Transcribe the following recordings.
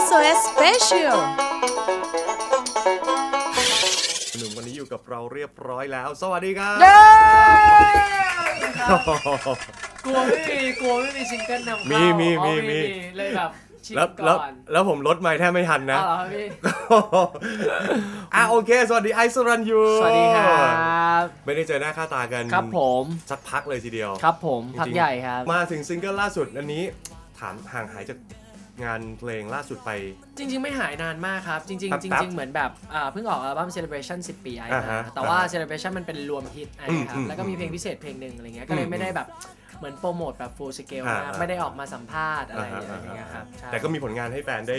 SOS Special หนุ่มคนนี้อยู่กับเราเรียบร้อยแล้ว สวัสดีครับกลัวไม่มีกลัวไม่มีซิงเกิลนำเข้ามีมีอ๋อมีมี เลยแบบชิมแล้วก่แล้วอนแล้วผมลดไม่แทบไม่ทันนะอ๋อเหรอครับพี่อะโอเค สวัสดีไอซ์รันยูสวัสดีครับไม่ได้เจอหน้าค่าตากันครับผมสักพักเลยทีเดียวครับผมจริงๆพักใหญ่ครับ มาถึงซิงเกิลล่าสุดอันนี้ ถามห่างหายจาก งานเพลงล่าสุดไป จริง ๆ ไม่หายนานมากครับ จริงแป๊บๆจๆริงๆเหมือนแบบอ่าเพิ่งออกอัลบั้ม Celebration 10 ปีไอ้อ่าฮะนะแต่ว่าอ่าฮะ Celebration มันเป็นรวมฮิตไอ้อืมครับอืมแล้วก็มีเพลงพิเศษเพลงหนึ่งอะไรเงี้ยก็เลยไม่ได้แบบเหมือนโปรโมทแบบ full scale อ่ามากอ่าไม่ได้ออกมาสัมภาษณ์อะไรอ่าอฮะย่างเงี้ยครับใช่แต่ก็มีผลงานให้แฟนได้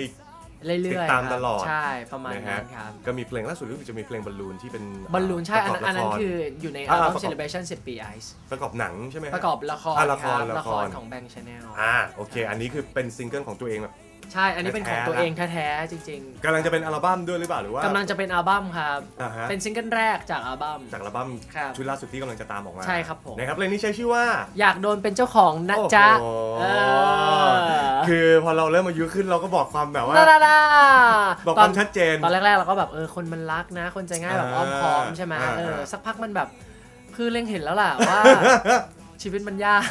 เรื่อยๆติดตามครับตลอด ใช่ประมาณนะนั้ฮะนครับ ก็มีเพลงล่าสุดรู้สึกจะมีเพลงบอลลูนที่เป็นบอลลูนใช่ อันประกนั้นอันนั้นบละรคืออยู่ในอ่าอัลบั้มประกอบ Celebration 10 ปี Ice ประกอบหนังใช่ไหมฮประกอบละครอะละครบละละคครรของ Bank Channel อ่าโอเค อันนี้คือเป็นซิงเกิลของตัวเองแบบใช่ อันนี้เป็นของตัวแท้ๆเองแท้ๆจริงกำลังจะเป็นอัลบั้มด้วยหรือเปล่าหรือว่าๆกำลังจะเป็นอัลบั้มครับอ่าฮะเป็นซิงเกิลแรกจากอัลบั้ม จากอัลบั้มครับชุดล่าสุดที่กำลังจะตามออกมา ใช่ครับผม นะครับเพลงนี้ใช้ชื่อว่า อยากโดนเป็นเจ้าของนะจ๊ะโอ้โหเออ คือพอเราเริ่มอายุขึ้นเราก็บอกความแบบว่าน่ารักบอกตคอวานมชัดเจน ตอนแรกๆเราก็แบบเออคนมันรักนะ คนใจง่ายแบบอ้อมค้อมใช่ไหมอ่าเอออ่าสักพักมันแบบคือเล็งเห็นแล้วล่ะว่าชีวิตมันยาก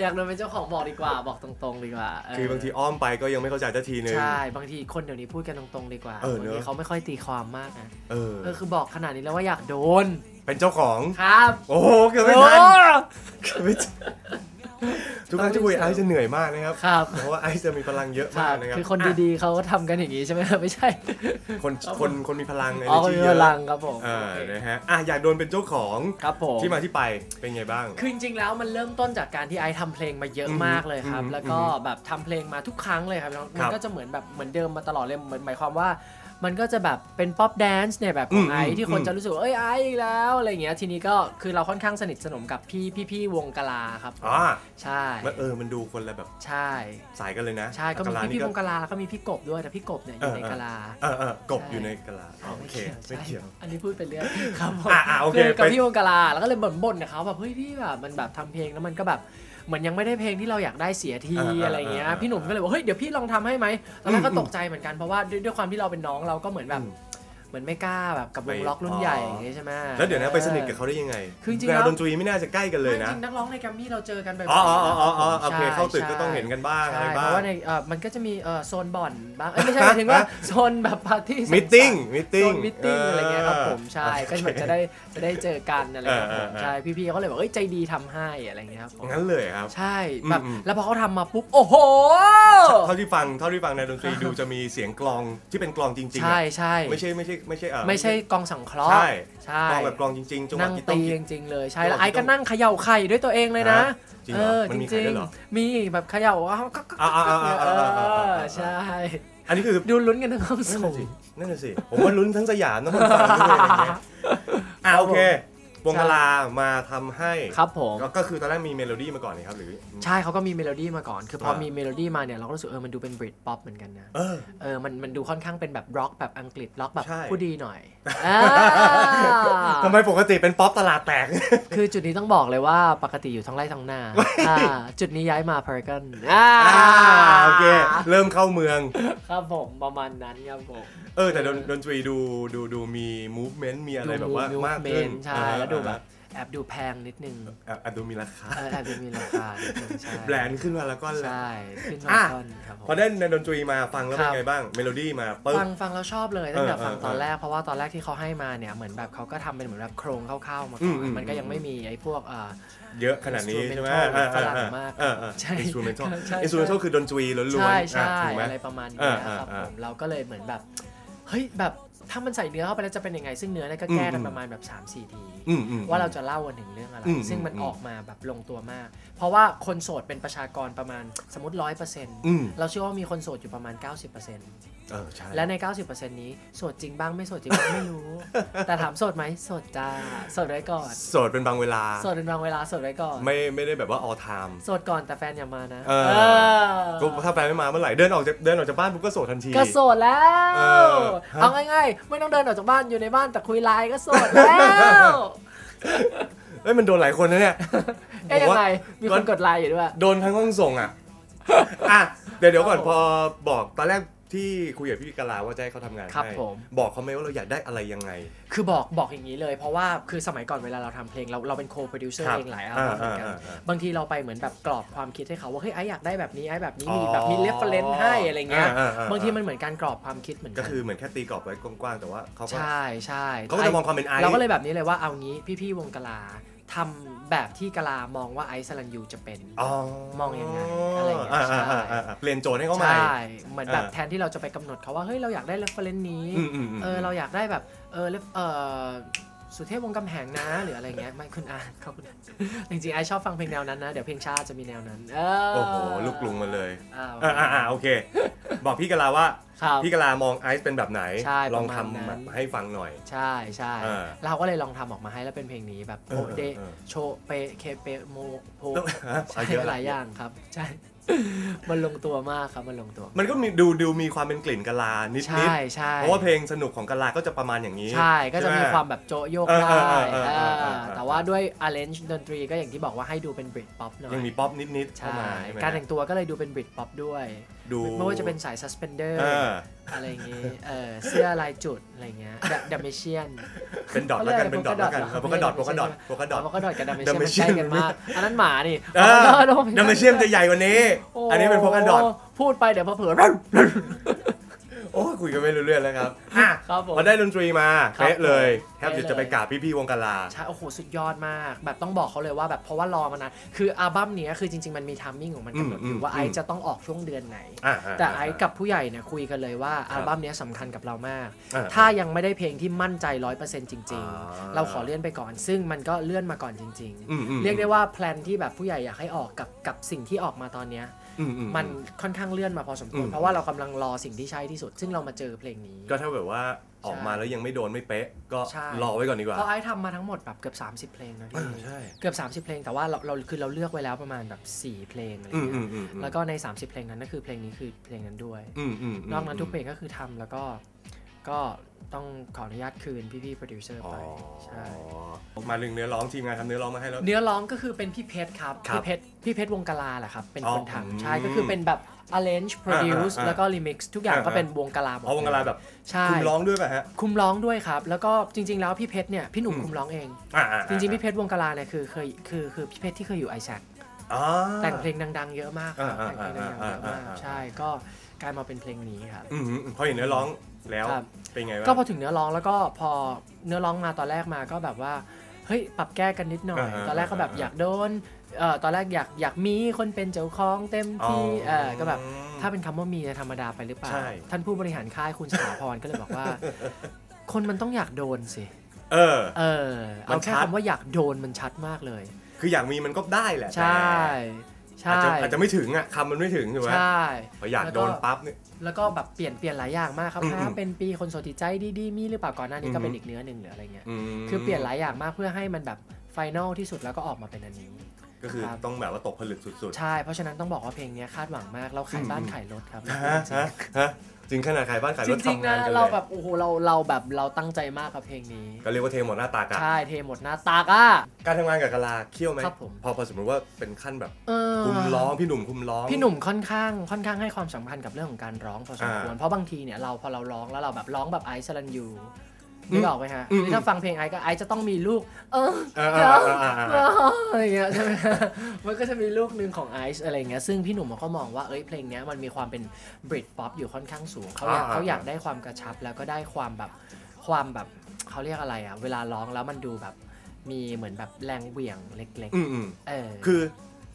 อยากโดนเป็นเจ้าของบอกดีกว่า บอกตรงๆดีกว่าเคือบางทีอ้อมไปก็ยังไม่เข้าใจทันทีนึง ใช่ บางทีคนเดี๋ยวนี้พูดกันตรงๆดีกว่าเออบางเนอะทีเขาไม่ค่อยตีความมากนะเออเออ คือบอกขนาดนี้แล้วว่าอยากโดน เป็นเจ้าของ ครับ โอ้โหเกือบไม่ทันโอ้เกือบไม่ ทันทุกครั้งที่คุยไอซ์จะเหนื่อยมากนะครับ ครับ เพราะว่าไอซ์จะมีพลังเยอะคมารักบนะครับ คือคนดีๆเขาก็ทำกันอย่างนี้ใช่ไหมไม่ใช่ๆคนคนคนมีพลังในอ๋อคนที่มีเยพอะลังครับผมเออนะฮะอะอยากโดนเป็นเจ้าของครับผมที่มาที่ไปเป็นไงบ้าง คือจริงๆแล้วมันเริ่มต้นจากการที่ไอซ์ทำเพลงมาเยอะอือฮึมากเลยครับอือฮึแล้วก็แบบทำเพลงมาทุกครั้งเลยครับคมัรันบก็จะเหมือนแบบเหมือนเดิมมาตลอดเลยเหมือนหมายความว่า มันก็จะแบบเป็นป๊อปแดนซ์เนี่ยแบบของอืมไอซ์ที่คนอืมจะรู้สึกว่าเอ้ยไอซ์อีกแล้วอะไรอย่างเงี้ยทีนี้ก็คือเราค่อนข้างสนิทสนมกับพี่พี่พี่วงกลาครับอ่าใช่มันเออมันดูคนละแบบใช่สายกันเลยนะใช่ก็มีอัคราพี่นี่พี่วงกลาแล้วก็มีพี่กบด้วยแต่พี่กบเนี่ยอยู่ในกลาเออเออกบอยู่ในกะลาอ๋อโอเคไม่เกี่ยวใช่อันนี้พูดไปเรื่อยครับผมอะอะโอเคคือกับไปพี่วงกลาแล้วก็เลยบ่นบ่นกับเขาแบบเฮ้ยพี่แบบมันแบบทำเพลงแล้วมันก็แบบ เหมือนยังไม่ได้เพลงที่เราอยากได้เสียทีอ่าอ่าอะไรเงี้ยอ่าพี่หนุ่มก็เลยบอกเฮ้ยเดี๋ยวพี่ลองทำให้ไหมตอนแรกก็อืมตกใจเหมือนกันเพราะว่าด้วยด้วยความที่เราเป็นน้องเราก็เหมือนแบบอืม เหมือนไม่กล้าแบบกับวงไปล็อกรุ่นอ๋อใหญ่อย่างเงี้ยใช่ไหมแล้วเดี๋ยวนะไปสนิทกับเขาได้ยังไงคือจริงๆแนแล้ววดนตรีไม่น่าจะใกล้กันเลยไม่นะจริงนักร้องในแกรมมี่เราเจอกันบ่อยๆอ๋ออ๋ออ๋ออ๋ออ๋อโอใช่เคเข้าตึกก็ใช่ต้องเห็นกันบ้างอะไรใช่เพบ้างราะว่าในเอ่อมันก็จะมีเอ่อโซนบ่อนบ้างเอ้ยไม่ใช่หมายถึงว่าโซนแบบปาร์ตี้สังสรรค์มิทติ้งมิทโซติ้งนมิทติ้งอะไรเงี้ยครับผมใช่โอเคก็เหมือนจะได้จะได้เจอกันอะไรครับเอผอมเออใช่พี่ๆเขาก็เลยบอกเอ้ยใจดีทำให้อะไรเงี้ยครับผมงั้นเลยครับใช่แบบอืมอืมแล้วพอเขาทำมาปุ๊บโอ้โหเท่าที่ฟังเท่าที่ฟังในดนตรีดูจะมีเสียงกลองที่เป็นกลองจริงๆใช่อะใช่ไม่ใช่ไม่ใช่ไม่ใช่เออไม่ใช่กองสังเคราะห์ใช่ใช่กลองแบบกลองจริงๆจังหวะนั่งที่ต้อตีงจริง ๆ เลยใช่จังหวะแล้วไอ้ที่ต้ก็องนั่งเขย่าไข่ด้วยตัวเองเลยนะฮะจริงเหรอมันมีไข่ด้วยเหรอๆมีแบบเขย่าว่าก็ก็อ่าอ่าอ่าอ่าเออ่าอ่าอ่าอใช่ อันนี้คือดูลุ้นกันทั้งห้องนั่นส่น่ะง สินั่นน่ะสิ ผมว่าลุ้นทั้งสยามทั้งคนฟังด้วยอะไรเงี้ยอ่าโอเค วงกลามาทำให้ครับผมก็ก็คือตอนแรกมีเมโลดี้มาก่อนนี่ครับหรือใช่เขาก็มีเมโลดี้มาก่อน คือพออ่ามีมีเมโลดี้มาเนี่ยเราก็รู้สึกเออมันดูเป็นบริดป๊อปเหมือนกันนะเออเออมันมันดูค่อนข้างเป็นแบบร็อกแบบอังกฤษร็อกแบบใช่ผู้ดีหน่อยอ่าทำไมปกติเป็นป๊อปตลาดแตก คือจุดนี้ต้องบอกเลยว่าปกติอยู่ทั้งไร่ทั้งนาอ่าจุดนี้ย้ายมาพารากอนอ่าอ่าโอเคเริ่มเข้าเมืองครับผมประมาณนั้นครับผมเออแต่ดนดนตรีดูดูดูมี movement มีอะไรแบบว่าดูมากขึ้นเมใช่อ่าแล้วดูแบบแอบดูแพงนิดนึงอ่าอ่าดูมีราคาเออแอบดูมีราคานิดนึงใช่แบรนด์ขึ้นมาแล้วก็แล้วใช่ขึ้นมาอะก้อนครับผมพอได้ในดนตรีมาฟังแล้วเป็นครับไงบ้างเมโลดี้มาปึ๊บฟังฟังแล้วชอบเลยตั้งแต่เออฟังเออตอนแรกเพราะว่าตอนแรกที่เขาให้มาเนี่ยเหมือนแบบเขาก็ทำเป็นเหมือนแบบโครงคร่าวๆมาอืก่อมอืมนมันก็ยังไม่มีไอ้พวกอ่าเยอะขนาดนี้ใช่ไหม Instrumental อ่าฝรั่งอ่มากเออเออใช่อินสตูเมนทัลใช่อินสตูเมนทัลคือดนตรีล้วนๆใช่อะใช่ถูกไหมอะไรประมาณนี้อ่านะครับอ่าผมเราก็เลยเหมือนแบบเฮ้ยแบบ ถ้ามันใส่เนื้อเข้าไปแล้วจะเป็นยังไง ซึ่งเนื้อเนี่ยก็แก้กันอืมประมาณแบบ3 4ทีอืมอืมว่าเราจะเล่ากันถึงเรื่องอะไรอืมซึ่งมันอืมออกมาแบบลงตัวมาก เพราะว่าคนโสดเป็นประชากรประมาณสมมติ100%อืมเราเชื่อว่ามีคนโสดอยู่ประมาณ 90%เออใช่ และใน 90%นี้โสดจริงบ้างไม่โสดจริงบ้างไม่รู้ แต่ถามโสดไหมโสดจ้าโสดไว้ก่อน โสดเป็นบางเวลา โสดเป็นบางเวลาโสดไว้ก่อน ไม่ไม่ได้แบบว่า all time โสดก่อนแต่แฟนอย่ามานะเออก็ถ้าแฟนไม่มาเมื่อไหร่เดินออกจากเดินออกจากบ้านปุ๊บก็โสดทันทีก็โสดแล้วเออฮะเอาง่ายๆ ไม่ต้องเดินออกจากบ้านอยู่ในบ้านแต่คุยไลน์ก็โสดแล้วเอ้ยมันโดนหลายคนนะเนี่ยเอ๊ยผมยังว่าไงมีคนกดไลน์อยู่ด้วยโดนทั้งห้องส่งอะอะเดี๋ยวเดี๋ยวก่อนพอบอกตอนแรก ที่คุยกับพี่กะลาว่าจะให้เขาทำงานครับให้ผม บอกเขาไหมว่าเราอยากได้อะไรยังไง คือบอกบอกอย่างนี้เลย เพราะว่าคือสมัยก่อนเวลาเราทำเพลงเราเราเป็นโคโปรดิวเซอร์ครับเองหลายอัลบั้มเหมือนกันอ่าอ่าอ่าบางทีเราไปเหมือนแบบกรอบความคิดให้เขาว่าเฮ้ยไออยากได้แบบนี้ไอแบบนี้อ๋อมีแบบมีเรฟเฟรนซ์ให้อะไรเงี้ยอ่าอ่าอ่า บางทีมันเหมือนการกรอบความคิดเหมือนกัก็คือเหมือนแค่ตีกรอบไว้กว้างๆแต่ว่าเขาก็ใช่ใช่เขาก็จะมองความเป็นไอซ์เราก็เลยแบบนี้เลยว่าเอางี้พี่ๆวงกลา ทำแบบที่กลามองว่าไอซ์สลันยูจะเป็นอ๋อมองยังไงอะไรอย่างเงี้ยอ่าใช่อ่าอ่าอ่าเปลี่ยนโจทย์ให้เขาใหม่ใช่เหมือนแบบอ่าแทนที่เราจะไปกำหนดเขาว่าเฮ้ยเราอยากได้เรฟเฟรนซ์นี้อืมอืมอืมเออเราอยากได้แบบเออ ref- เออ สุเทพวงศ์กำแหงนะ หรืออะไรเงี้ยไม่คุณอาขอบคุณจริงๆไอชอบฟังเพลงแนวนั้นนะ เดี๋ยวเพลงชาติจะมีแนวนั้นเออโอ้โหลูกกรุงมาเลยอ่าอ่าอ่าอ่าโอเค บอกพี่กะลาว่าครับพี่กะลามองไอซ์เป็นแบบไหนใช่ลองประมาณนั้นทำแบบให้ฟังหน่อย ใช่ใช่เออเราก็เลยลองทำออกมาให้แล้วเป็นเพลงนี้แบบเอโพอเดเออโชเปเคเปโมโพต้องฮะใช่เยอะหลายอย่างครับใช่ มันลงตัวมากครับมันลงตัว มันก็มีดูดูมีความเป็นกลิ่นกะลานิดนิดใช่ใช่ เพราะว่าเพลงสนุกของกะลาก็จะประมาณอย่างนี้ใช่ก็จะมีใช่ไหความแบบโจะโยกเออได้เออเออเออเออเออเออแต่ว่าด้วย arrange ดนตรีก็อย่างที่บอกว่าให้ดูเป็นบริดป๊อปหน่อยยังมีป๊อปนิดนิดๆเข้าใช่มาใช่ไหมการแต่งตัวก็เลยดูเป็นบริดป๊อปด้วย ดูไม่ว่าจะเป็นสาย suspender เอออะไรอย่างงี้ เออเสื้อลายจุดอะไรเงี้ยดัมเมเชียน เป็นดอทแล้วกัน เป็นดอทแล้วกันโปกดอทโปกดอทโปกดอทโปกดอทกับดัมเมเชียนมัน Dalmatian ใกล้กันมาก อันนั้นหมานี่เออโอ้โหดัมเมเชียมจะใหญ่กว่านี้ อันนี้เป็นโปกดอทพูดไปเดี๋ยวพอเผลอ โอ้ยคุยกันไม่รู้เรื่องแล้วครับอะครับผมพอได้ดนตรีมาครับเป๊ะเลยแทบเป๊ะจะจะไปเลยกราบพี่ๆวงกะลา ใช่โอ้โหสุดยอดมาก แบบต้องบอกเขาเลยว่าแบบเพราะว่ารอมานานคืออัลบั้มเนี้ยคือจริง ๆ มันมีทัมมิ่งของมันกำหนดอยู่อืมว่าอืม ไอซ์จะต้องออกช่วงเดือนไหน อะะแต่ไอซ์กับผู้ใหญ่เนี่ยคุยกันเลยว่าอัลบั้มเนี้ยสำคัญกับเรามาก อะ ถ้ายังไม่ได้เพลงที่มั่นใจ 100%จริง อ่า ๆ เราขอเลื่อนไปก่อน ซึ่งมันก็เลื่อนมาก่อนจริง อืมอืม ๆ เรียกได้ว่าแพลนที่แบบผู้ใหญ่อยากให้ออกกับกับสิ่งที่ออกมาตอนเนี้ยอือืมันค่อนข้างเลื่อนมาพอสมควรอืมเพราะว่าเรากำลังรอสิ่งที่ใช่ที่สุด ซึ่งเรามาเจอเพลงนี้ ก็ถ้าแบบว่าออกมาแล้วยังไม่โดนไม่เป๊ะ ก็ใช่รอไว้ก่อนดีกว่าเพราะไอซ์ทำมาทั้งหมดแบบเกือบ 30 เพลงนะเอพี่อใช่เกือบ 30 เพลงแต่ว่าเราเราคือเราเลือกไว้แล้วประมาณแบบ 4 เพลงอะไรอืมเงี้อืยมอืมอืมแล้วก็ใน 30 เพลงนั้นก็คือเพลงนี้คือเพลงนั้นด้วยอืมอืมมนอกนั้นทุกเพลงก็คือทำแล้วก็ ก็ต้องขออนุญาตคืนพี่ๆโปรดิวเซอร์อ๋อไปใช่มาเรื่องเนื้อร้องทีมงานทำเนื้อร้องมาให้แล้วเนื้อร้องก็คือเป็นพี่เพชรครับครับพี่เพชรพี่เพชรวงกลาแหละครับเป็นคนอ๋อทำอืมใช่ก็คือเป็นแบบ arrange produce อ่าอ่าแล้วก็ remix ทุกอย่างอ่าก็เป็นวงกลาหมดเพราะวงกะลาแบบใช่คุณร้องด้วยป่ะฮะคุมร้องด้วยครับ แล้วก็จริง ๆ แล้วพี่เพชรเนี่ยพี่หนุ่มอืมคุมร้องเองอ่าอ่าจริงๆพี่เพชรวงกลาเนี่ยคือเคยคือคือพี่เพชรที่เคยอยู่ไอแซคอ๋อแต่งเพลงดัง ๆ เยอะมากครับอ่าแต่งเพลงดังๆเยอะมากอ่าอ่าอ่าใช่ก็กลายมาเป็นเพลงนี้ครับอืมอืมพอเห็นเนื้อร้อง แล้วครับ เป็นไงบ้าง ก็พอถึงเนื้อร้องแล้วก็พอเนื้อร้องมาตอนแรกมาก็แบบว่าเฮ้ยปรับแก้กันนิดหน่อย อ่าฮะตอนแรกก็แบบอ่าฮะ อยากโดนเอ่อตอนแรกอยากอยากมีคนเป็นเจ้าของเต็มที่เออก็แบบ ถ้าเป็นคำว่ามีเนี่ยธรรมดาไปหรือเปล่า ใช่ ท่านผู้บริหารค่ายคุณสถาพรก็เลยบอกว่า คนมันต้องอยากโดนสิ เออ เออ มัเอานแค่ชัดคำว่าอยากโดนมันชัดมากเลย คืออยากมีมันก็ได้แหละใช่ แต่อาจใช่ จะอาจจะไม่ถึงอะคำมันไม่ถึงถูกไหมใช่ พออยากโดนปั๊บเนี่ย แล้วก็แบบเปลี่ยนเปลี่ยนหลายอย่างมากครับอืมถ้าเป็นปีคนโสดที่ใจดีๆมีหรือเปล่าก่อนหน้านี้ก็อืมเป็นอีกเนื้อหนึ่งหรืออะไรเงี้ยมคือเปลี่ยนหลายอย่างมากเพื่อให้มันแบบไฟแนลที่สุดแล้วก็ออกมาเป็นอันนี้ ก็คือครับต้องแบบว่าตกผลึกสุดใช่ เพราะฉะนั้นต้องบอกว่าเพลงเนี้ยคาดหวังมาก เราขายบ้านขายรถครับๆฮะฮะฮะจริงขนาดขายบ้านขายจรถริงทำๆงานะนกันเลเรายแบบโอ้โหเราเราแบบเราตั้งใจมากกับเพลงนี้ ก็เรียกว่าเทหมดหน้าตากะใช่เทหมดหน้าตากอะการทำงานกับกะลาเคี่ยวไหมครับผมพอพอสมมติว่าเป็นขั้นแบบเออคุมร้องพี่หนุ่มคุมร้องพี่หนุ่มค่อนข้างค่อนข้างให้ความสำคัญกับเรื่องของการร้องพอสมควรอ่าเพราะบางทีเนี่ยเราพอเราร้องแล้วเราแบบร้องแบบไอซ์สลันยูอืม นึกออกไหมฮะอืมคือถ้าฟังเพลงไอซ์ก็ไอซ์จะต้องมีลูกเออเออเอเดี๋ยวอเออเออเอออะไรเงี้ยใช่ไหมมันก็จะมีลูกหนึ่งของไอซ์อะไรเงี้ยซึ่งพี่หนุ่มเขาก็มองว่าเอ้ยเพลงเนี้ยมันมีความเป็นบริดป๊อปอยู่ค่อนข้างสูงเขาอยากอ่าเขาอยากได้ความกระชับแล้วก็ได้ความแบบความแบบเขาเรียกอะไรอะเวลาร้องแล้วมันดูแบบมีเหมือนแบบแรงเหวี่ยงเล็กอืมอืมๆเออคือ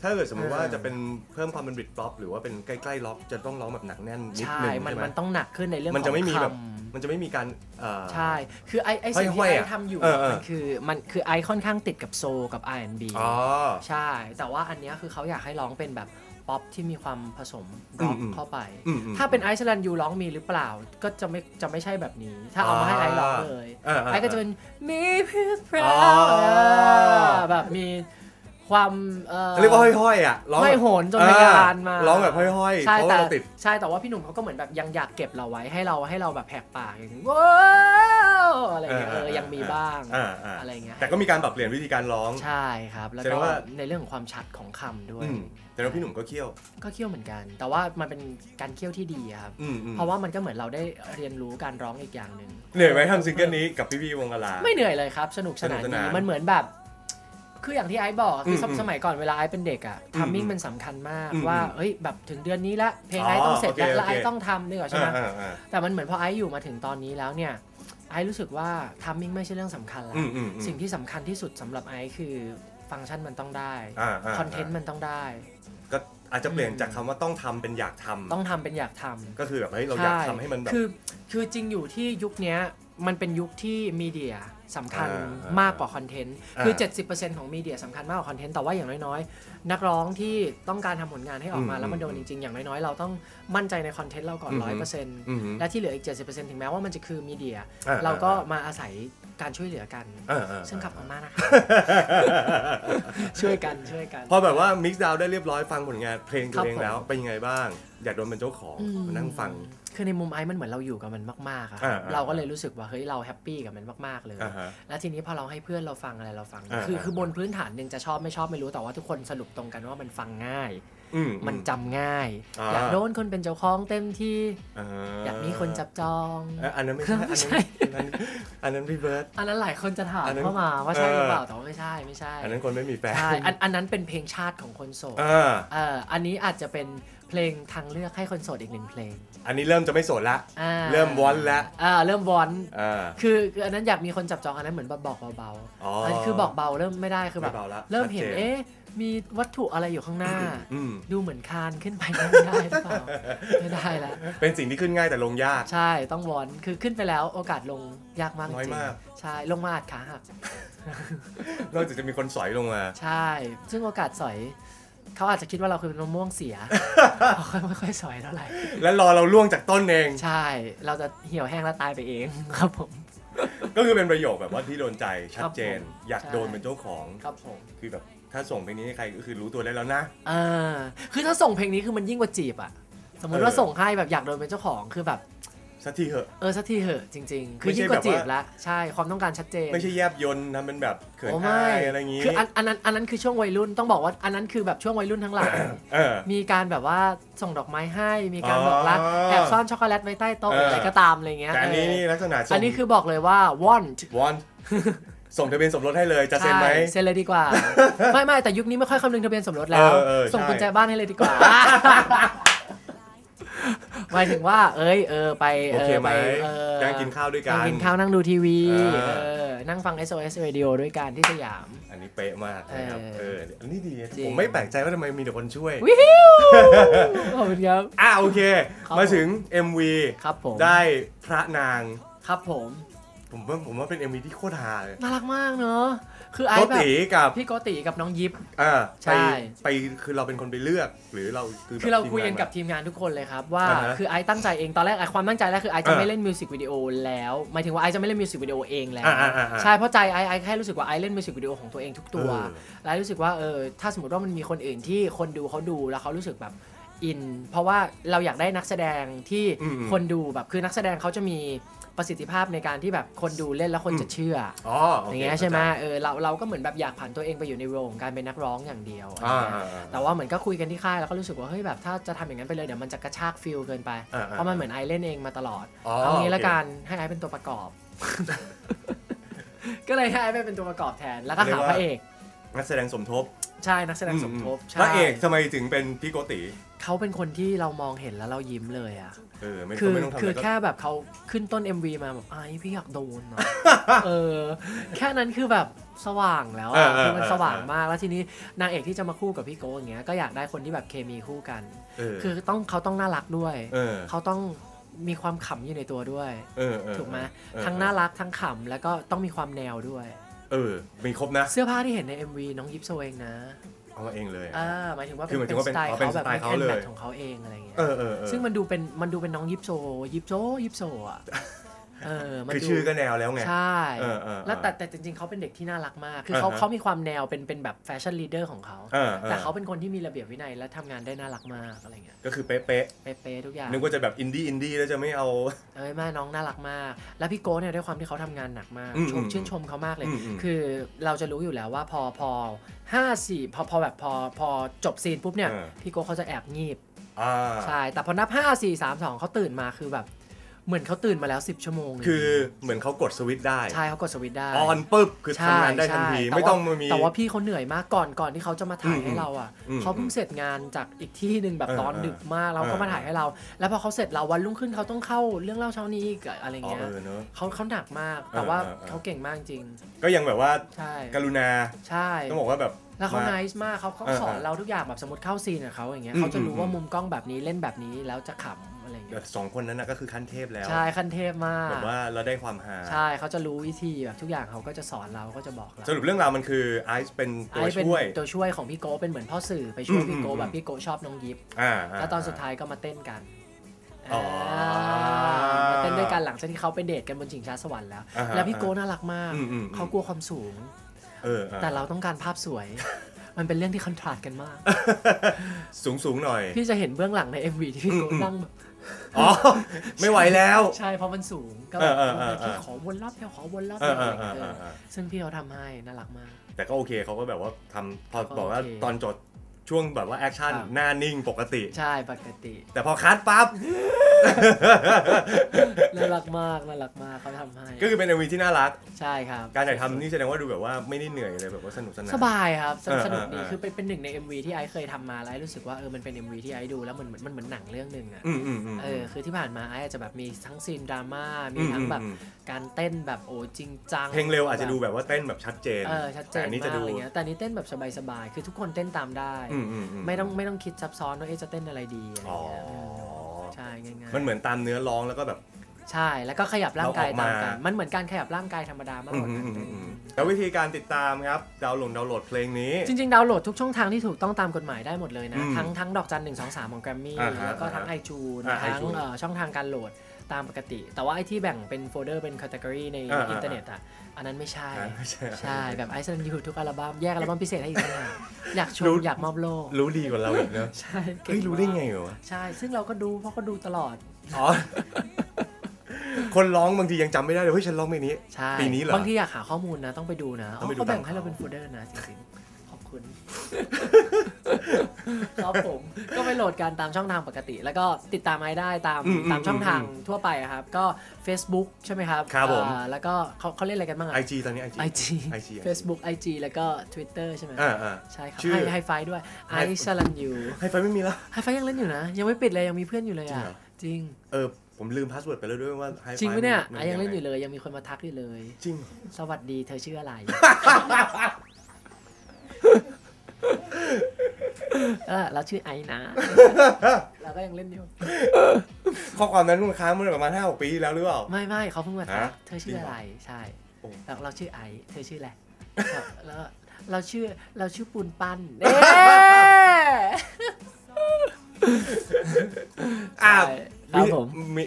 ถ้าเกิดสมมติว่าเออจะเป็นเพิ่มความเป็นบริดป๊อปหรือว่าเป็นใกล้ๆล็อกจะต้องร้องแบบหนักแน่นนิดใช่นึงมันใช่ไหมมันต้องหนักขึ้นในเรื่องมันจะไม่มีของแบบคำ มันจะไม่มีการเอ่อ ใช่ คือไอไอสิ่งห้ที่อยๆไออะทำอยู่เออเออ มันคือมันคือไอค่อนข้างติดกับโซลกับ R&B อ๋อ ใช่ แต่ว่าอันเนี้ยคือเขาอยากให้ร้องเป็นแบบป๊อปที่มีความผสมร็อกอืมอืมเข้าไป อืมอืมถ้าเป็นไอซ์แลนด์ยูร้องมีหรือเปล่า ก็จะไม่จะไม่ใช่แบบนี้ ถ้าเอามาให้ไอซ์ร้องเลยเออเออไอซ์ก็จะเป็นมีเพื่อนพรอ๋อ แบบมี ความเอ่อเรียกว่าห้อยๆอะร้องห้แบอยบโหนจนทะยานมาร้องแบบห้อยๆใช่เพราะแต่ว่าเราติดใช่แต่ว่าพี่หนุ่มเขาก็เหมือนแบบยังอยากเก็บเราไว้ให้เราให้เราแบบแหกปากอย่างนี้ว้าวอะไรอย่างเงี้ยเออยังมีบ้างอ่าอ่าอะไรเงี้ยแต่ก็มีการปรับเปลี่ยนวิธีการร้องใช่ครับ แล้วแสดก็งว่าในเรื่องของความชัดของคำด้วยอืมแต่ว่าพี่หนุ่มก็เคี่ยว ก็เคี่ยวเหมือนกัน แต่ว่ามันเป็นการเคี่ยวที่ดีอะครับอืมอืมเพราะว่ามันก็เหมือนเราได้เรียนรู้การร้องอีกอย่างหนึ่งเหนื่อยไหมทำซิงเกิลนี้กับพี่ๆวงกลาไม่เหนื่อยเลยครับ สนุกสนานสนุกสดีนานมันเหมือนแบบ คืออย่างที่ไอ้บอกคือสมอืมสมัยก่อนเวลาไอ้เป็นเด็กอะอืมทัมมิ่งมันสำคัญมากอืมว่าเฮ้ยแบบถึงเดือนนี้ละเพลงไอ้อ๋อต้องเสร็จแล้วโอเคแล้วไอ้โอเคต้องทำนี่ก่อนใช่ไหมอ่าอ่าแต่มันเหมือนพอไอ้อยู่มาถึงตอนนี้แล้วเนี่ยไอ้รู้สึกว่าทัมมิ่งไม่ใช่เรื่องสำคัญละอืมอืมอืมสิ่งที่สำคัญที่สุดสำหรับไอ้คือฟังก์ชันมันต้องได้อ่าาคอนเทนต์มันต้องได้ก็อาจจะเปลี่ยนจากคำว่าต้องทำเป็นอยากทำต้องทำเป็นอยากทำก็คือแบบเฮ้ยเราอยากทำให้มันแบบคือคือจริงอยู่ที่ยุคเนี้ยมันเป็นยุคที่มีเดีย สำคัญอ่าอ่ามมากกว่าคอนเทนต์อ่าคือ 70%ของมีเดียสำคัญมากกว่าคอนเทนต์ แต่ว่าอย่างน้อยๆ นักร้องที่ต้องการทำผลงานให้ออกมาอืมแล้วมันโดนอืจมริงๆ อย่างน้อยๆ เราต้องมั่นใจในคอนเทนต์เราก่อนอืมร้อยเปอร์เซ็นต์อืมและที่เหลืออีก 70%ถึงแม้ว่ามันจะคือมีเดียอ่เราก็อ่มาอาศัย การช่วยเหลือกันอ่าอ่าซึ่งขับมากๆนะคะช่วยกันช่วยกัน พอแบบว่ามิกซ์ดาวได้เรียบร้อยฟังผลงานเพลงครัตัวบเองแล้วผมเป็นยังไงบ้าง อยากโดนเป็นเจ้าของอืมมานั่งฟังคือในมุมไอ้มันเหมือนเราอยู่กับมันมากๆอะอ่าอ่าเราก็เลยรู้สึกว่าเฮ้ยเราแฮปปี้กับมันมากๆเลยอ่าฮะแล้วทีนี้พอเราให้เพื่อนเราฟังอะไรเราฟังอ่าคืออ่าคือบนพื้นฐานหนึ่งจะชอบไม่ชอบไม่รู้แต่ว่าทุกคนสรุปตรงกันว่ามันฟังง่ายอื มันจำง่ายอ่าอยากโดนคนเป็นเจ้าของเต็มที่อ่าอยากมีคนจับจองเอ้ยอันนั้นไม่ใช่ไม่อันใช่นั้นอันนั้นอันนั้นพี่เบิร์ดอันนั้นหลายคนจะถามอันนั้นเข้ามาว่าใช่หรือเปล่าเออแต่ว่าไม่ใช่ไม่ใช่ อันนั้นคนไม่มีแฟนใช่อันอันนั้นเป็นเพลงชาติของคนโสดอ่าเอออันนี้อาจจะเป็นเพลงทางเลือกให้คนโสดอีกหนึ่งเพลง อันนี้เริ่มจะไม่โสดละอ่าเริ่มวอนแล้วอ่าเริ่มวอนอ่าคือคืออันนั้นอยากมีคนจับจองอันนั้นเหมือนแบบบอกเบาๆอ๋ออันนี้คือบอกเบาเริ่มไม่ได้คือแบบไม่เบาละเริ่มเห็นชัดจเอ๊ะ มีวัตถุอะไรอยู่ข้างหน้าอืมดูเหมือนคานขึ้นไปไม่ได้หรือเปล่าไม่ได้ละเป็นสิ่งที่ขึ้นง่ายแต่ลงยาก ใช่ต้องวอนคือขึ้นไปแล้วโอกาสลงยากมากจน้อยริงมากใช่ลงมาอาจขาหักนอกจากจะมีคนสอยลงมา ใช่ ซึ่งโอกาสสอยเขาอาจจะคิดว่าเราคือเป็นมะม่วงเสียเขาก็ไม่ค่อยสอยเท่าไหร่ และรอเราล่วงจากต้นเอง ใช่ เราจะเหี่ยวแห้งแล้วตายไปเองครับผม ก็คือเป็นประโยคแบบว่าที่โดนใจชัดเจนครับผมอยากใช่โดนเป็นเจ้าของ ครับผม คือแบบ ถ้าส่งเพลงนี้ให้ใครก็คือรู้ตัวได้แล้วนะเออคือถ้าส่งเพลงนี้คือมันยิ่งกว่าจีบอะสมมติว่าเออ ส่งให้แบบอยากโดนเป็นเจ้าของคือแบบ สักทีเหอะ เออสักทีเหอะจริง ๆ คือไม่ใช่ยิ่งกว่าแบบจีบว่าละใช่ความต้องการชัดเจน ไม่ใช่แยบยนต์ทำเป็นแบบเขินโอ้อาไม่ยอะไรอย่างงี้ คืออันอันนั้นอันนั้นคือช่วงวัยรุ่นต้องบอกว่าอันนั้นคือแบบช่วงวัยรุ่นทั้งหลาย เออ มีการแบบว่าส่งดอกไม้ให้ มีการบอกรักอ๋อแอบซ่อนช็อกโกแลตไว้ใต้โต๊ะเอออ อะไรก็ตามอะไรเงี้ยแต่อันนี้เออนี่ลักษณะส่ง อันนี้คือบอกเลยว่า want วอน ส่งทะเบียนสมรสให้เลยจะเซ็นไหมใช่เซ็นเลยดีกว่า ไม่ไม่แต่ยุคนี้ไม่ค่อยคำนึงทะเบียนสมรสแล้วเออเออส่งใช่กุญแจบ้านให้เลยดีกว่าหมายถึงว่า เอ้ยเออไปโอเอเคอไหมไปเออนั่งกินข้าวด้วยกันั่งนกินข้าวนั่งดูทีวีเออเออนั่งฟัง SOS Radio ด้วยกันที่สยาม อันนี้เป๊ะมากนะครับเอเออออันนี้ดีจริงผมไม่แปลกใจว่าทำไมมีแต่คนช่วยวิวขอบคุณครับอะโอเคครับมาถึง MV ครับผมได้พระนางครับผม ผมว่าผมว่าเป็น MV ที่โคตรฮาเลยน่ารักมากเนอะคือไอ้โกแบบติกับพี่โกติกับน้องยิป อ่าใช่ ไปไปคือเราเป็นคนไปเลือก หรือเราคือแบบคือเราทีมคุยกันงกับทีมงานทุกคนเลยครับ ว่าอ่าฮะคือไอ้ตั้งใจเองตอนแรกไอ้ความตั้งใจแรกคือไอ้จะอ่าไม่เล่นมิวสิกวิดีโอแล้วหมายถึงว่าไอ้จะไม่เล่นมิวสิกวิดีโอเองแล้วอ่าอ่าอ่าอ่าใช่เพราะใจไอ้ไอ้แค่รู้สึกว่าไอ้เล่นมิวสิกวิดีโอของตัวเองทุกตัวเออแล้วไอ้รู้สึกว่าเออถ้าสมมติว่ามันมีคนอื่นที่คนดูเขาดูแล้วเขารู้สึกแบบ อิน เพราะว่าเราอยากได้นักแสดงที่อืมคนดูแบบคือนักแสดงเขาจะมีประสิทธิภาพในการที่แบบคนดูเล่นแล้วคนจะเชื่ออ๋อโออเคย่างเงี้ยใช่ไหมเออเราเราก็เหมือนแบบอยากผ่านตัวเองไปอยู่ในโรงของการเป็นนักร้องอย่างเดียวอะไรอ่าเงี้ยอ่าอ่าแต่ว่าเหมือนก็คุยกันที่ค่ายแล้วก็รู้สึกว่าเฮ้ยแบบถ้าจะทำอย่างนั้นไปเลยเดี๋ยวมันจะกระชากฟิลเกินไปอ่าเพราะมันเหมือนไอเล่นเองมาตลอดอ๋อเอางี้ละโอเคกันให้ไอเป็นตัวประกอบ ก็เลยให้ไอไปเป็นตัวประกอบแทนแล้วก็หาพระเอกนักแสดงสมทบ ใช่นักแสดงสมทบพใช่ระเอกทำไมถึงเป็นพี่โกติเขาเป็นคนที่เรามองเห็นแล้วเรายิ้มเลยอะ เออไม่คือไม่ต้องทำคืออะไรก็ แค่แบบเขาขึ้นต้น MV มาแบบไอ้พี่อยากโดนเนาะ เออ แค่นั้นคือแบบสว่างแล้วเออะอเออคือมันเออ สว่างมากแล้วทีนี้นางเอกที่จะมาคู่กับพี่โก้อย่างเงี้ยก็อยากได้คนที่แบบเคมีคู่กัน เออคือต้องเขาต้องน่ารักด้วย เออเขาต้องมีความขำอยู่ในตัวด้วย เออเออถูกไหมเออทั้งน่ารักทั้งขำแล้วก็ต้องมีความแนวด้วย เออมีครบนะ เสื้อผ้าที่เห็นใน MV น้องยิปโซเองนะเอามาเอง เลยอ่าหมายถึงว่าคือหมายถึงว่าเป็นสไตล์เป็นเขาแบบเป็นสไตล์เขาแอนเลยแมทของเขาเองอะไรเงี้ยเออเออเออซึ่งมันดูเป็นมันดูเป็นน้องยิปโซยิปโซยิปโซอะ เออมันคือดูชื่อก็แนวแล้วไง ใช่เออเออแล้วแต่แต่จริงๆเขาเป็นเด็กที่น่ารักมาก คือเขาอ่าฮะเขามีความแนวเป็นเป็นแบบแฟชั่นลีดเดอร์ของเขาเออออแต่เขาเป็นคนที่มีระเบียบวินัยและทำงานได้น่ารักมากอะไรเงี้ย ก็คือเป๊ะเป๊ะๆทุกอย่างๆนึกว่าจะแบบอินดี้อินดี้แล้วจะไม่เอา เอ้ยแม่น้องน่ารักมาก แล้วพี่โก้เนี่ยด้วยความที่เขาทำงานหนักมากอืมชมอืมชื่นชมเขามากเลยอืมอืมคือเราจะรู้อยู่แล้วว่าพอพอห้าสี่พอพอแบบพอพอจบซีนปุ๊บเนี่ยเออพี่โก้เขาจะแอบงีบอ่าใช่ แต่พอนับ 5 4 3 2เขาตื่นมาคือแบบ เหมือนเขาตื่นมาแล้ว 10 ชั่วโมงคือเหมือนเขากดสวิตช์ได้ใช่เขากดสวิตช์ได้ออนปุ๊บคือใช่ทำงานได้ทันทีใช่ไม่ต้องมามีแต่ว่าพี่เขาเหนื่อยมากก่อนก่อนที่เขาจะมาถ่ายอืมให้เราอะอืมเขาเพิ่งเสร็จงานจากอีกที่หนึ่งแบบเออตอนเออดึกมากแล้วเออก็มาถ่ายให้เรา แล้วพอเขาเสร็จเราวันรุ่งขึ้นเขาต้องเข้าเรื่องเล่าเช้านี้อีกอะไรอ๋อเงี้ยเออเนอะเขาเขาหนักมากแต่ว่าเออเออเออเขาเก่งมากจริง ก็ยังแบบว่าใช่กรุณาใช่ต้องบอกว่าแบบแล้วเขามาไนส์มากเขาเขาเออสอนเออเราทุกอย่างแบบสมมติเข้าซีนกับเขาอย่างเงี้ยอืมเขาจะรู้อืมว่ามุมกล้องแบบนี้เล่นแบบนี้แล้วจะขำอะไร แต่เงี้ยสองคนนั้นนะก็คือขั้นเทพแล้วใช่ขั้นเทพมากแบบว่าเราได้ความฮาใช่เขาจะรู้วิธีแบบทุกอย่างเขาก็จะสอนเราก็จะบอกเราสรุปเรื่องราวมันคือไอซ์เป็นตัวไอ้เป็นช่วยตัวช่วยของพี่โก้เป็นเหมือนพ่อสื่อไปช่วยอืมพี่โก้อืมแบบพี่โก้ชอบน้องยิปอ่าแล้วตอนสุดท้ายก็มาเต้นกันอ๋ออ่ามาเต้นด้วยกันหลังจากที่เขาไปเดทกันบนชิงช้าสวรรค์แล้วอ่าฮะแล้วพี่โก้น่ารักมากอืมอืมเขากลัวความสูงเอออะแต่เราต้องการภาพสวยมันเป็นเรื่องที่คอนทราสต์กันมาก สูงสูงหน่อย พี่จะเห็นเบื้องหลังใน MV ที่พี่โก้อืมอืมนั่งแบบ อ๋อ ไม่ไหวแล้ว ใช่เพราะมันสูงก็เอแบอบเออเออเออพี่ขอวนรอบเดียวขอวนรอบเอเดีอยวเออะไรออย่างเอเงี้อยเออซึ่งพี่เขาทำให้น่ารักมาก แต่ก็โอเคเขาก็แบบว่าทำพอเขาก็บอกว่าโอเคตอนจด ช่วงแบบว่าแอคชั่นครับ หน้านิ่งปกติ ใช่ปกติ แต่พอคัดปั๊บ น่ารักมากน่ารักมากเขาทำให้ก็คือเป็น MV ที่น่ารัก ใช่ครับ การถ่ายทำนี่แสดงว่าดูแบบว่าไม่ได้เหนื่อยเลยแบบว่าสนุกสนาน สบายครับสนุกเออสนุกดีเออเออ คือเป็นเป็นหนึ่งใน MV ที่ไอซ์เคยทำมาแล้วไอซ์รู้สึกว่าเออมันเป็น MV ที่ไอซ์ดูแล้วมันเหมือนมันเหมือนหนังเรื่องหนึ่งอะอืมอืมอืมเออคือที่ผ่านมาไอซ์อาจจะแบบมีทั้งซีนดราม่ามีอืมทั้งอืมแบบอืมการเต้นแบบโอ้จริงจังเพลงเร็วอาจจะดูแบบว่าเต้นแบบชัดเจนเออชัดเจแต่นอันนี้มาจะกดู อะไรเงี้ยแต่อันนี้เต้นแบบสบายๆคือทุกคนเต้นตามได้ อืมอืมอืไม่ต้องไม่ต้องคิดซับซ้อนว่าเอ๊ะจะเต้นอะไรดีอะไรอ๋อเงี้ยเออใช่ง่ายๆมันเหมือนตามเนื้อร้องแล้วก็แบบใช่แล้วก็ขยับร่างกายเราออกมาตามกันมันเหมือนการขยับร่างกายธรรมดามากอืกมว่าอืกามรอืมเต้นอืมแล้ววิธีการติดตามครับดาวน์โหลดดาวน์โหลดเพลงนี้ จริง ๆ ดาวน์โหลดทุกช่องทางที่ถูกต้องตามกฎหมายได้หมดเลยนะอืมทั้งทั้งดอกจันหนึ่งสองสามของแกรมมี่อ่าฮะแล้วก็ทั้งอ่าไอฮะจูนอ่าทั้ง iTunes เอ่อช่องทางการโหลด ตามปกติ แต่ว่าไอที่แบ่งเป็นโฟลเดอร์เป็น c a t e g o r y ในอ่าอ่าอินเทอร์เน็ตอะอันนั้นไม่ใช่อ่าไม่ใช่ใช่แบบไอซ์แลนด์ยูทุกอัลบั้มแยกอัลบั้มพิเศษให้อีกต่างหากอยากชรู้มอยากมอบโลก รู้ดีกว่าเราอีกเนอะใช่ก่เฮ้ยมากรู้ได้ไงเหรอวะใช่ ซึ่งเราก็ดูเพราะก็ดูตลอดอ๋อคนร้องบางทียังจำไม่ได้เลยเฮ้ยฉันร้องเพลงนี้ใช่ปีนี้เหรอบางทีอยากหาข้อมูลนะต้องไปดูนะต้องไปดูเขาแบ่งตามให้เราเขาเป็นโฟลเดอร์นะจริงๆขอบ คุณ ครับผม ก็ไปโหลดกันตามช่องทางปกติ แล้วก็ติดตามไอได้ตามอืมอืมตามช่องทางอืมทั่วไปอะครับ ก็ Facebook ใช่ไหมครับครับผม อ่าแล้วก็เขาเขาเล่นอะไรกันบ้างอะ ไอจีตอนนี้ไอจี IG IG Facebook IG แล้วก็ Twitter ใช่ไหมอ่าอ่าใช่ครับชื่อ ให้ให้ไฟด้วยไอให้ ซ์ลันยูให้ไฟไม่มีแล้ว ไฮไฟยังเล่นอยู่นะ ยังไม่ปิดเลยยังมีเพื่อนอยู่เลยอะ จริงเหรอจริงเออ ผมลืมพาสเวิร์ดไปแล้วด้วยว่า Hi-Fi จริงปะเนี่ยมัไอยังเล่นอยู่ไงเลยยังมีคนมาทักอยู่เลย จริงสวัสดีเธอชื่ออะไร เออเราชื่อไอนะเราก็ยังเล่นอยู่ ข้อความนั้นมันค้างเมื่อประมาณห้าหกปีที่แล้วหรือเปล่า ไม่ไม่เขาเพิ่งมาทักฮะ เธอชื่ออะไรใช่โอ้เราเราชื่อไอเธอชื่ออะไรแล้วเราชื่อเราชื่อปูนปั้นเอ๊ะ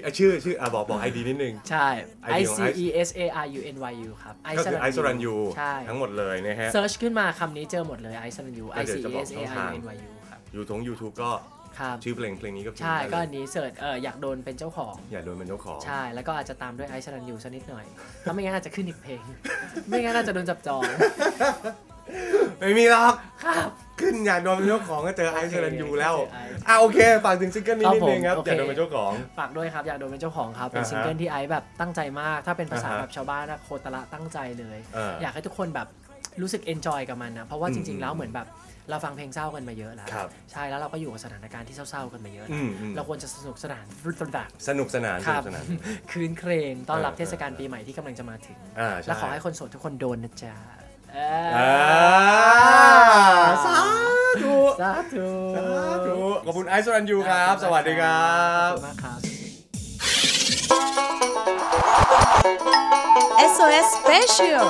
อะชื่อชื่ออะบอกบอกไอดีนิดนึง ใช่ I ID C ของ E S A R U N Y U ครับก็คือไอซ์รันยูใช่ทั้งหมดเลยนะฮะ เซิร์ชขึ้นมาคำนี้เจอหมดเลย I สรันยูก็ I เดี๋ C ยวจะ E บอก S ช่ A อง R ทาง U N Y U ครับยูทงยูทูบก็ครับ ชื่อเพลงเพลงนี้ก็พิมพ์ใช่ ได้เลยก็อันนี้เสิร์ชเอออยากโดนเป็นเจ้าของ อย่าโดนเป็นเจ้าของ ใช่ แล้วก็อาจจะตามด้วยไอซ์รันยูสักนิดหน่อย ถ้าไม่งั้นอาจจะขึ้นอีกเพลง ไม่งั้นอาจจะโดนจับจอง ไม่มีหรอก ครับ ขึ้นอยากโดนเป็นเจ้าของก็เจอไอซ์รันยูแล้วเจอไอซ์อะโอเคฝากถึงซิงเกิลนี้ครับนิดนึงครับผมโออเคยากโดนเป็นเจ้าของฝากด้วยครับอยากโดนเป็นเจ้าของครับเป็นอ่าฮะซิงเกิลที่ไอซ์แบบตั้งใจมาก ถ้าเป็นภาษาอ่าฮะแบบชาวบ้านนะโคตรละตั้งใจเลยเอออยากให้ทุกคนแบบรู้สึกเอนจอยกับมันนะเพราะว่าอืมจริง ๆ แล้วเหมือนแบบเราฟังเพลงเศร้ากันมาเยอะแล้วครับใช่แล้วเราก็อยู่กับสถานการณ์ที่เศร้าๆกันมาเยอะอืแล้วมอืมเราควรจะสนุกสนานรุดระสนุกสนานคสรันุบกสนานคืนเครงต้อนรับเออเทศกาลปีใหม่ที่กำลังจะมาถึงอ่าใช่และขอให้คนโสดทุกคนโดนนะจ๊ะเอออ่า สาธุสาธุสาธุขอบคุณไอซ์รันยูครับ สวัสดีครัขบอบคุณมากครับ SOS Special